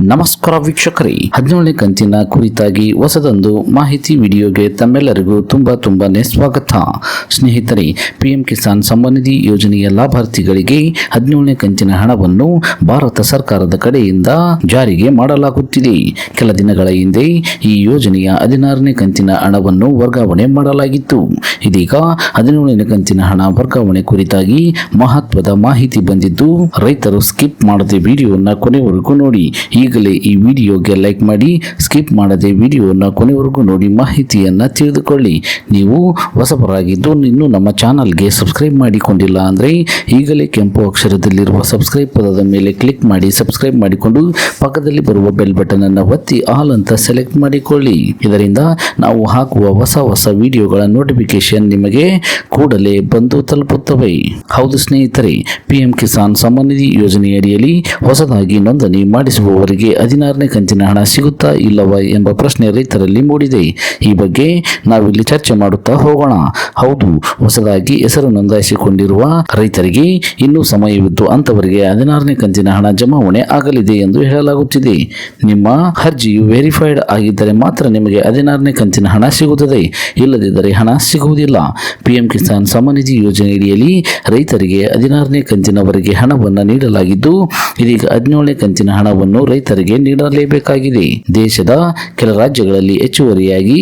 ನಮಸ್ಕಾರ ವೀಕ್ಷಕರೇ. ಹದಿನೇಳನೇ ಕಂತಿನ ಕುರಿತಾಗಿ ಹೊಸದೊಂದು ಮಾಹಿತಿ ವಿಡಿಯೋಗೆ ತಮ್ಮೆಲ್ಲರಿಗೂ ತುಂಬಾ ತುಂಬಾನೇ ಸ್ವಾಗತ. ಸ್ನೇಹಿತರೆ, ಪಿಎಂ ಕಿಸಾನ್ ಸಂಬಂಧಿ ಯೋಜನೆಯ ಲಾಭಾರ್ಥಿಗಳಿಗೆ ಹದಿನೇಳನೇ ಕಂತಿನ ಹಣವನ್ನು ಭಾರತ ಸರ್ಕಾರದ ಕಡೆಯಿಂದ ಜಾರಿಗೆ ಮಾಡಲಾಗುತ್ತಿದೆ. ಕೆಲ ದಿನಗಳ ಹಿಂದೆ ಈ ಯೋಜನೆಯ ಹದಿನಾರನೇ ಕಂತಿನ ಹಣವನ್ನು ವರ್ಗಾವಣೆ ಮಾಡಲಾಗಿತ್ತು. ಇದೀಗ ಹದಿನೇಳನೇ ಕಂತಿನ ಹಣ ವರ್ಗಾವಣೆ ಕುರಿತಾಗಿ ಮಹತ್ವದ ಮಾಹಿತಿ ಬಂದಿದ್ದು, ರೈತರು ಸ್ಕಿಪ್ ಮಾಡದೆ ವಿಡಿಯೋನ ಕೊನೆವರೆಗೂ ನೋಡಿ. ಈಗಲೇ ಈ ವಿಡಿಯೋಗೆ ಲೈಕ್ ಮಾಡಿ, ಸ್ಕಿಪ್ ಮಾಡದೆ ವಿಡಿಯೋನ ಕೊನೆವರೆಗೂ ನೋಡಿ ಮಾಹಿತಿಯನ್ನು ತಿಳಿದುಕೊಳ್ಳಿ. ನೀವು ಹೊಸಬರಾಗಿದ್ದು ಇನ್ನೂ ನಮ್ಮ ಚಾನಲ್ಗೆ ಸಬ್ಸ್ಕ್ರೈಬ್ ಮಾಡಿಕೊಂಡಿಲ್ಲ ಅಂದರೆ ಈಗಲೇ ಕೆಂಪು ಅಕ್ಷರದಲ್ಲಿರುವ ಸಬ್ಸ್ಕ್ರೈಬ್ ಪದದ ಮೇಲೆ ಕ್ಲಿಕ್ ಮಾಡಿ, ಸಬ್ಸ್ಕ್ರೈಬ್ ಮಾಡಿಕೊಂಡು ಪಕ್ಕದಲ್ಲಿ ಬರುವ ಬೆಲ್ ಬಟನ್ ಅನ್ನು ಒತ್ತಿ ಆಲ್ ಅಂತ ಸೆಲೆಕ್ಟ್ ಮಾಡಿಕೊಳ್ಳಿ. ಇದರಿಂದ ನಾವು ಹಾಕುವ ಹೊಸ ಹೊಸ ವಿಡಿಯೋಗಳ ನೋಟಿಫಿಕೇಶನ್ ನಿಮಗೆ ಕೂಡಲೇ ಬಂದು ತಲುಪುತ್ತವೆ. ಹೌದು ಸ್ನೇಹಿತರೆ, ಪಿಎಂ ಕಿಸಾನ್ ಸಮ್ಮಾನ್ ನಿಧಿ ಯೋಜನೆಯಡಿಯಲ್ಲಿ ಹೊಸದಾಗಿ ನೋಂದಣಿ ಮಾಡಿಸುವವರಿಗೆ ಹದಿನಾರನೇ ಕಂತಿನ ಹಣ ಸಿಗುತ್ತಾ ಇಲ್ಲವಾ ಎಂಬ ಪ್ರಶ್ನೆ ರೈತರಲ್ಲಿ ಮೂಡಿದೆ. ಈ ಬಗ್ಗೆ ನಾವಿಲ್ಲಿ ಚರ್ಚೆ ಮಾಡುತ್ತಾ ಹೋಗೋಣ. ಹೌದು, ಹೊಸದಾಗಿ ಹೆಸರು ನೋಂದಾಯಿಸಿಕೊಂಡಿರುವ ರೈತರಿಗೆ ಇನ್ನೂ ಸಮಯವಿದ್ದು ಅಂತವರಿಗೆ ಹದಿನಾರನೇ ಕಂತಿನ ಹಣ ಜಮಾವಣೆ ಆಗಲಿದೆ ಎಂದು ಹೇಳಲಾಗುತ್ತಿದೆ. ನಿಮ್ಮ ಅರ್ಜಿಯು ವೆರಿಫೈಡ್ ಆಗಿದ್ದರೆ ಮಾತ್ರ ನಿಮಗೆ ಹದಿನಾರನೇ ಕಂತಿನ ಹಣ ಸಿಗುತ್ತದೆ. ಇಲ್ಲದಿದ್ದರೆ ಹಣ ಸಿಗುವುದಿಲ್ಲ. ಪಿಎಂ ಕಿಸಾನ್ ಸಮನಿಧಿ ಯೋಜನೆಯಡಿಯಲ್ಲಿ ರೈತರಿಗೆ ಹದಿನಾರನೇ ಕಂತಿನವರೆಗೆ ಹಣವನ್ನು ನೀಡಲಾಗಿದ್ದು, ಇದೀಗ ಹದಿನೇಳನೇ ಕಂತಿನ ಹಣವನ್ನು ರೈತರಿಗೆ ನೀಡಲೇಬೇಕಾಗಿದೆ. ದೇಶದ ಕೆಲ ರಾಜ್ಯಗಳಲ್ಲಿ ಹೆಚ್ಚುವರಿಯಾಗಿ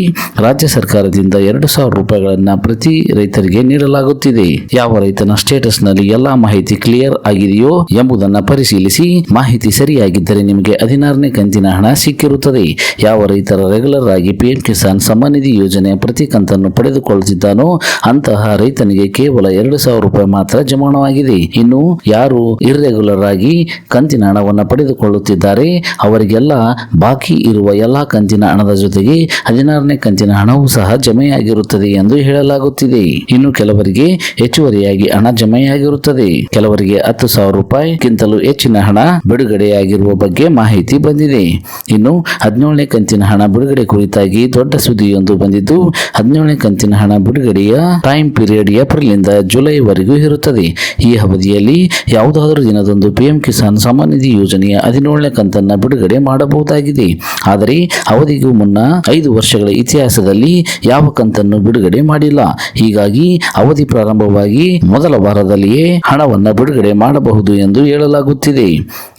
ರಾಜ್ಯ ಸರ್ಕಾರದಿಂದ ಎರಡು ಸಾವಿರ ರೂಪಾಯಿಗಳನ್ನು ಪ್ರತಿ ರೈತರಿಗೆ ನೀಡಲಾಗುತ್ತಿದೆ. ಯಾವ ರೈತನ ಸ್ಟೇಟಸ್ನಲ್ಲಿ ಎಲ್ಲಾ ಮಾಹಿತಿ ಕ್ಲಿಯರ್ ಆಗಿದೆಯೋ ಎಂಬುದನ್ನು ಪರಿಶೀಲಿಸಿ ಮಾಹಿತಿ ಸರಿಯಾಗಿದ್ದರೆ ನಿಮಗೆ ಹದಿನಾರನೇ ಕಂತಿನ ಹಣ ಸಿಕ್ಕಿರುತ್ತದೆ. ಯಾವ ರೈತರ ರೆಗ್ಯುಲರ್ ಆಗಿ ಪಿಎಂ ಕಿಸಾನ್ ಸಮ್ಮಾನ್ ನಿಧಿ ಯೋಜನೆ ಪ್ರತಿ ಕಂತನ್ನು ಪಡೆದುಕೊಳ್ಳುತ್ತಿದ್ದಾನೋ ಅಂತಹ ರೈತನಿಗೆ ಕೇವಲ ಎರಡು ಸಾವಿರ ರೂಪಾಯಿ ಮಾತ್ರ ಜಮಾಣವಾಗಿದೆ ಇನ್ನು ಯಾರು ಇರ್ರೆಗ್ಯುಲರ್ ಆಗಿ ಕಂತಿನ ಹಣವನ್ನು ಪಡೆದುಕೊಳ್ಳುತ್ತಿದ್ದಾರೆ ಅವರಿಗೆಲ್ಲ ಬಾಕಿ ಇರುವ ಎಲ್ಲಾ ಕಂತಿನ ಹಣದ ಜೊತೆಗೆ ಹದಿನಾರನೇ ಕಂತಿನ ಹಣವೂ ಸಹ ಜಮೆಯಾಗಿರುತ್ತದೆ ಎಂದು ಹೇಳಲಾಗುತ್ತಿದೆ. ಇನ್ನು ಕೆಲವರಿಗೆ ಹೆಚ್ಚುವರಿಯಾಗಿ ಹಣ ಜಮೆಯಾಗಿರುತ್ತದೆ. ಕೆಲವರಿಗೆ ಹತ್ತು ಸಾವಿರ ರೂಪಾಯಿಗಿಂತಲೂ ಹೆಚ್ಚಿನ ಹಣ ಬಿಡುಗಡೆಯಾಗಿರುವ ಬಗ್ಗೆ ಮಾಹಿತಿ ಬಂದಿದೆ. ಇನ್ನು ಹದಿನೇಳನೇ ಕಂತಿನ ಹಣ ಬಿಡುಗಡೆ ಕುರಿತಾಗಿ ದೊಡ್ಡ ಸುದ್ದಿಯೊಂದು ಬಂದಿದ್ದು, ಹದಿನೇಳನೇ ಕಂತಿನ ಹಣ ಬಿಡುಗಡೆಯ ಟೈಮ್ ಪೀರಿಯಡ್ ಏಪ್ರಿಲ್ ಇಂದ ಜುಲೈವರೆಗೂ ಇರುತ್ತದೆ. ಈ ಅವಧಿಯಲ್ಲಿ ಯಾವುದಾದರೂ ದಿನದಂದು ಪಿಎಂ ಕಿಸಾನ್ ಸಮ್ಮಾನ್ ನಿಧಿ ಯೋಜನೆಯ ಹದಿನೇಳನೇ ಕಂತನ್ನ ಬಿಡುಗಡೆ ಮಾಡಬಹುದಾಗಿದೆ. ಆದರೆ ಅವಧಿಗೂ ಮುನ್ನ ಐದು ವರ್ಷಗಳ ಇತಿಹಾಸದಲ್ಲಿ ಯಾವ ಕಂತನ್ನು ಬಿಡುಗಡೆ ಮಾಡಿಲ್ಲ. ಹೀಗಾಗಿ ಅವಧಿ ಪ್ರಾರಂಭವಾಗಿ ಮೊದಲ ವಾರದಲ್ಲಿಯೇ ಹಣವನ್ನು ಬಿಡುಗಡೆ ಮಾಡಬಹುದು ಎಂದು ಹೇಳಲಾಗುತ್ತಿದೆ.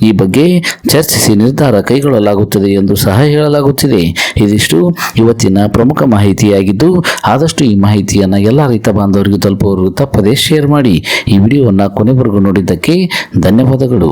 ಈ ಬಗ್ಗೆ ಚರ್ಚಿಸಿ ನಿರ್ಧಾರ ಕೈಗೊಳ್ಳಲಾಗುತ್ತದೆ ಎಂದು ಸಹ ಹೇಳಲಾಗುತ್ತಿದೆ. ಇದಿಷ್ಟು ಇವತ್ತಿನ ಪ್ರಮುಖ ಮಾಹಿತಿಯಾಗಿದ್ದು, ಆದಷ್ಟು ಈ ಮಾಹಿತಿಯನ್ನು ಎಲ್ಲ ರೈತ ಬಾಂಧವರಿಗೆ ತಲುಪುವವರು ತಪ್ಪದೇ ಶೇರ್ ಮಾಡಿ. ಈ ವಿಡಿಯೋವನ್ನು ಕೊನೆವರೆಗೂ ನೋಡಿದ್ದಕ್ಕೆ ಧನ್ಯವಾದಗಳು.